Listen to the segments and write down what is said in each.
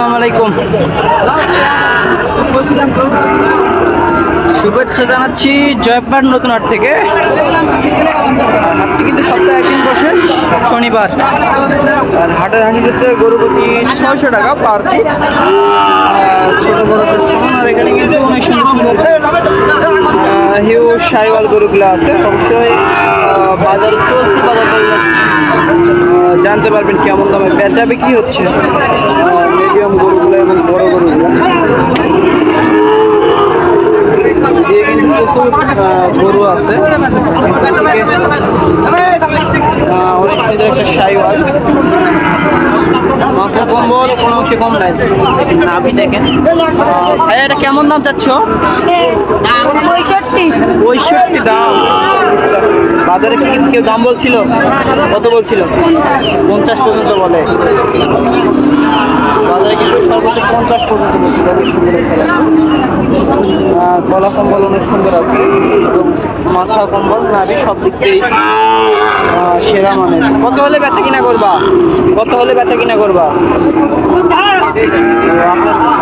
আসসালামু আলাইকুম। শুভেচ্ছা জানাচ্ছি জয়পাট নতুন হাট থেকে। হাটটি কিন্তু সপ্তাহে একদিন বসে, শনিবার। আর হাটের হাসি ক্ষেত্রে গরু প্রতি ছয়শো টাকা পার পিস ছোট বড় সমান, আর এখানে কিন্তু অনেক সুন্দর সুন্দর হিউ সাইওয়াল গরুগুলো আছে। অবশ্যই বাজার চলতি বাজার জানতে পারবেন কেমন দামে বেচা বিক্রি হচ্ছে। প্রচুর গরু আছে। অনেক সুন্দর একটা সাইওয়াল। মাথা কম্বল কোনো অংশে কম নাই। নাভি দেখেন। ভাইয়া এটা কেমন দাম চাচ্ছ? পঁয়ষট্টি। পঁয়ষট্টি দাম। আচ্ছা বাজারে কি কেউ দাম বলছিল? কত বলছিল? পঞ্চাশ পর্যন্ত বলে। বাজারে কিন্তু পঞ্চাশ পর্যন্ত বলছিল, অনেক সুন্দর একটা। গলা কম্বল অনেক সুন্দর আছে মাথা কম্বল, নাভি সব দিক থেকেই সেরা মানের। কত হলে বেচা কিনা করবা? কত হলে বেচা কিনা করবা?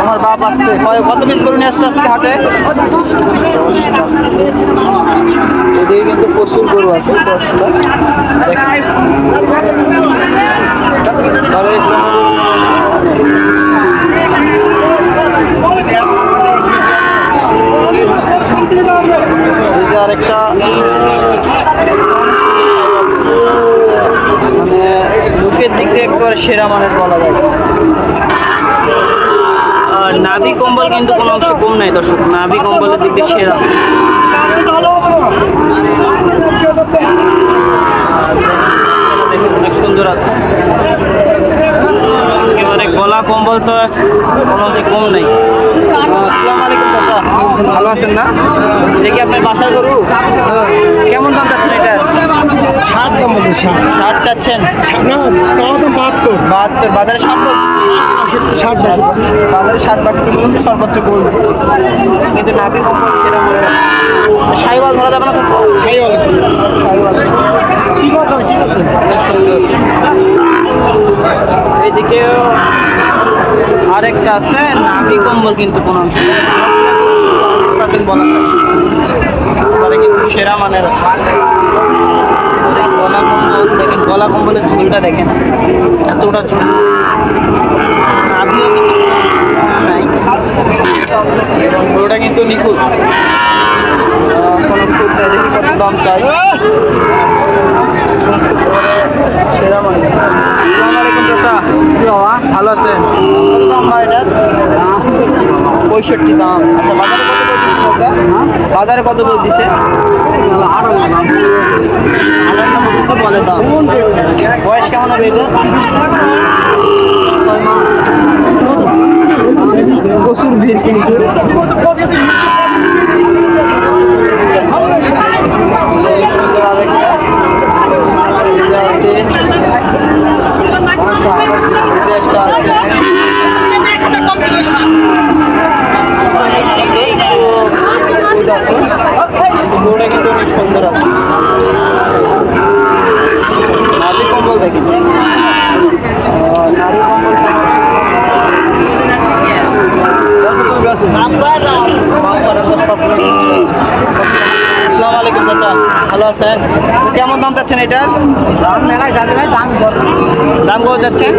আমার বাপ আসছে। কত পিস করে নিয়ে আসছো আজকে হাটে? এদিকে কিন্তু প্রচুর গরু আছে, দশটা। দেখেন। এই আরেকটা মানে লুকের দিক দিয়ে একেবারে সেরা মানের বলা যায় আর নাভি কম্বল কিন্তু কোনো অংশ কম নাই দর্শক। নাভি কম্বলের দিক দিয়ে সেরা। অনেক সুন্দর আছে। একেবারে গলা কম্বল তো কোনো অংশে কম নেই। আসসালামু আলাইকুম চাচা ভালো আছেন না? দেখি আপনার বাসার গরু? কেমন দাম চাচ্ছেন এটা? ষাট দাম বলছে ষাট। চাচ্ছেন? না তাও দাম বাহাত্তর। বাহাত্তর বাজারে ষাট বলছে ষাট বাষট্টি বাজারে ষাট বাষট্টি পর্যন্ত সর্বোচ্চ দিচ্ছে। কিন্তু নাভি কম্বল সেরা মনে সাইওয়াল ধরা যাবে না চাচা সাই সাইওয়াল। ঠিক আছে ঠিক আছে সুন্দর এইদিকেও আরেকটা আছে নাভি কম্বল কিন্তু কোন অংশ। পার্সেন্ট বলা তারপরে কিন্তু সেরা মানের আছে। গলা কম্বল দেখেন গলা কম্বলের ঝুলটা দেখেন। এতটা ঝুল নাভিও কিন্তু গরুটা কিন্তু নিখুঁত। ভালো আছেন? পঁয়ষট্টি। দাম। আচ্ছা বাজারে চাচা বাজারে কত দিছে? বলে দাম বয়স কেমন হবে এটা প্রচুর ভিড় কিন্তু অনেক সুন্দর আরেকটা এটা আছে এটা একটা আছে দুধ আছে গরুটা কিন্তু অনেক সুন্দর আছে। নারী কম্বল দেখি। নারী কম্বল কেমন দাম চাচ্ছেন এটার দাম দাম কত যাচ্ছেন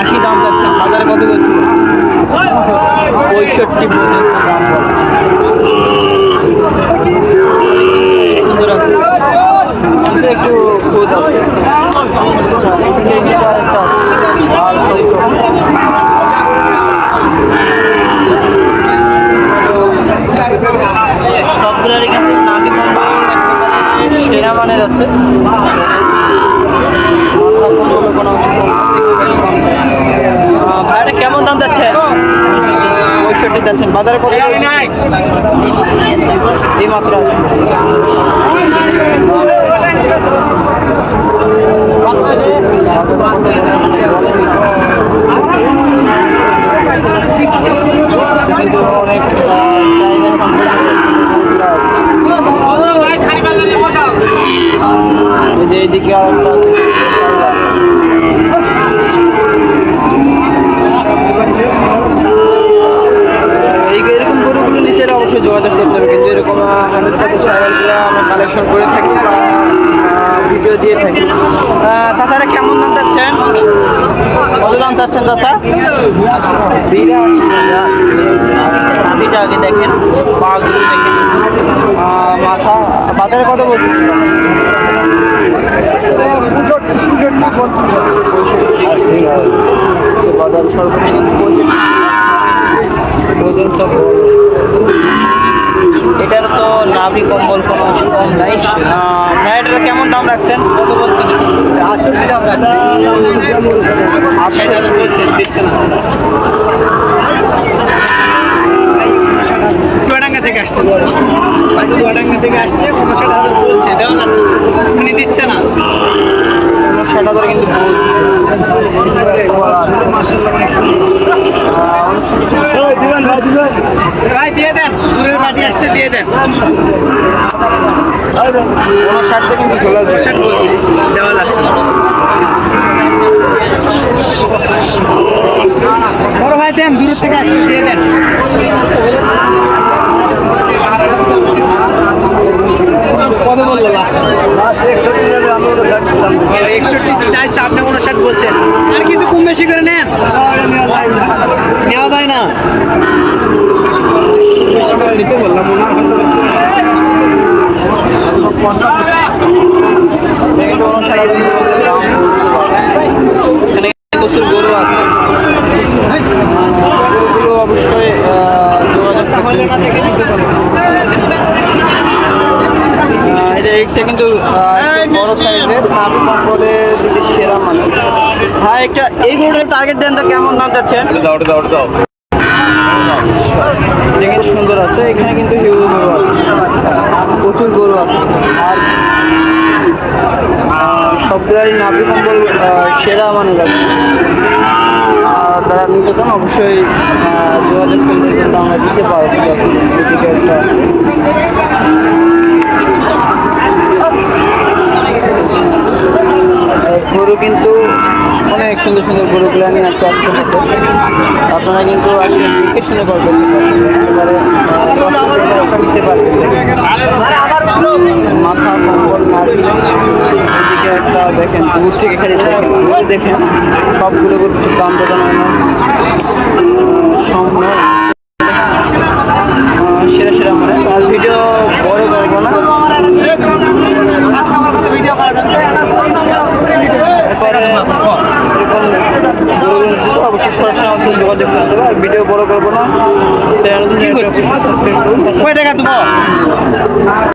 আশি দাম যাচ্ছেন বাজারে কত বলছিল পঁয়ষট্টি পর্যন্ত দাম বলে। সুন্দর আছে কিন্তু একটু খুদ আছে আচ্ছা এদিকে এদিকে আরেকটা আছে লাল টকটক। সবগুলোরই কিন্তু নামি সেরা মানের আছে ভাইটা কেমন দাম যাচ্ছে পঁয়ষট্টি যাচ্ছেন বাজারে কত এই মাত্র আছে এদিকে আরেকটা এরকম গরুগুলো নিচের অবশ্যই যোগাযোগ করতে হবে, কিন্তু এরকম আমাদের কাছে সাইকেলগুলো আমরা কালেকশন করে থাকি। ভিডিও দিয়ে থাকি। চাচারা কেমন দাম চাচ্ছেন? কত দাম চাচ্ছেন চাচা? নাভিটা আগে দেখেন দেখেন। মাথা বাজারে কত বলতেছে। বাজার সর্বনিম্ন পঁয়ষট্টি। এটার তো নাভি কম্বল কোনো কম নাই ভাই কেমন দাম রাখছেন? কত বলছেন? আটষট্টি দাম রাখছেন আটষট্টি হাজার বলছেন দিচ্ছে না। চুয়াডাঙ্গা থেকে আসছে। চুয়াডাঙ্গা থেকে আসছে হাজার বলছে দেওয়া যাচ্ছে উনি দিচ্ছে না। ষাট হাজার কিন্তু ভাই দিয়ে দেন। দূরের বাড়ি আসছে দিয়ে দেন। ষাটটা কিন্তু চলে আসবে। বলছে দেওয়া যাচ্ছে না। বড় ভাই দেন দূর থেকে আসছে দিয়ে দেন। কত বলল লাস্ট একষট্টি একষট্টি চাইছে আপনি উনষাট বলছেন আর কিছু কম বেশি করে নেন। নেওয়া যায় না। বেশি করে নিতে বললাম ওনার হয়তো বা চুয়াডাঙ্গা থেকে আসবে তো। কিন্তু ষাট হাজার কিন্তু দাম বলছে এখানে প্রচুর গরু আছে গরুগুলো অবশ্যই আহ, যোগাযোগ তাহলে না থেকে নিতে পারব আহ, কিন্তু বড় সাইজের নাভি কম্বলের দিকে সেরা মানে হ্যাঁ একটা এই গরুটার টার্গেট দেন তো কেমন দাম যাচ্ছেন এটা কিন্তু সুন্দর আছে এখানে কিন্তু হিউজ গরু আছে। প্রচুর গরু আছে। আর আহ, সবগুলোরই নাভি কম্বল সেরা মানে যাচ্ছে যারা নিতে চান অবশ্যই যোগাযোগ করলে কিন্তু আমরা দিতে পারব। যদি একটা আছে আর গরু কিন্তু অনেক সুন্দর সুন্দর গরুগুলো নিয়ে আসছে আজকে হাতে আপনারা কিন্তু আসলে দেখে শুনে আহ, দশ নিতে পারবেন মাথা কম্বল নাভি এদিকে একটা দেখেন দূর থেকে খালি দেখেন দেখেন। সবগুলো গরুর দাম দেবেন সামনে সেরা সেরা মানে আর ভিডিও বড় করব না। অবশ্যই সরাসরি আমার সাথে যোগাযোগ করতে হবে আর ভিডিও বড় করব না। চ্যানেল সাবস্ক্রাইব করুন কয় টাকা দেবো